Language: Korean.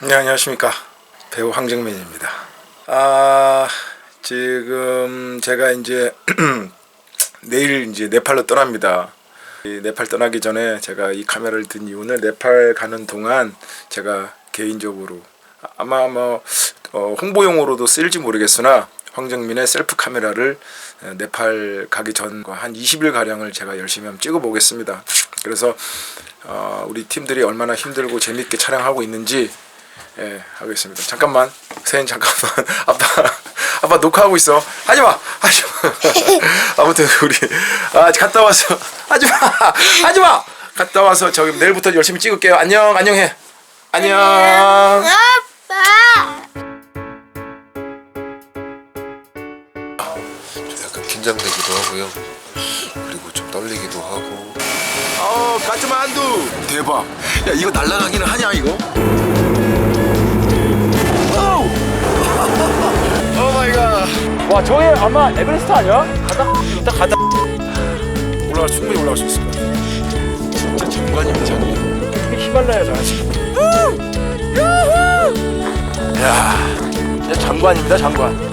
네 안녕하십니까 배우 황정민입니다. 아 지금 제가 이제 내일 이제 네팔로 떠납니다. 이 네팔 떠나기 전에 제가 이 카메라를 든 이유는 네팔 가는 동안 제가 개인적으로 아마 뭐 어, 홍보용으로도 쓰일지 모르겠으나 황정민의 셀프 카메라를 에, 네팔 가기 전과 한 20일 가량을 제가 열심히 한번 찍어 보겠습니다. 그래서 어, 우리 팀들이 얼마나 힘들고 재밌게 촬영하고 있는지 예, 하겠습니다. 잠깐만, 세인 잠깐만. 아빠, 아빠 녹화하고 있어. 하지 마, 하지 마. 아무튼 우리 아 갔다 와서 하지 마, 하지 마. 갔다 와서 저기 내일부터 열심히 찍을게요. 안녕, 안녕해. 안녕. 아빠. 좀 약간 긴장되기도 하고요. 그리고 좀 떨리기도 하고. 어, 안두. 대박. 야, 이거 날라가기는 하냐 이거? 와, 저게 아마 에베레스트 아니야? 가다. 일단 가다. 올라갈 충분히 올라갈 수 있을 것 같아. 진짜 장관입니다, 장관. 히말라야 장관. 야, 진짜 장관입니다, 장관.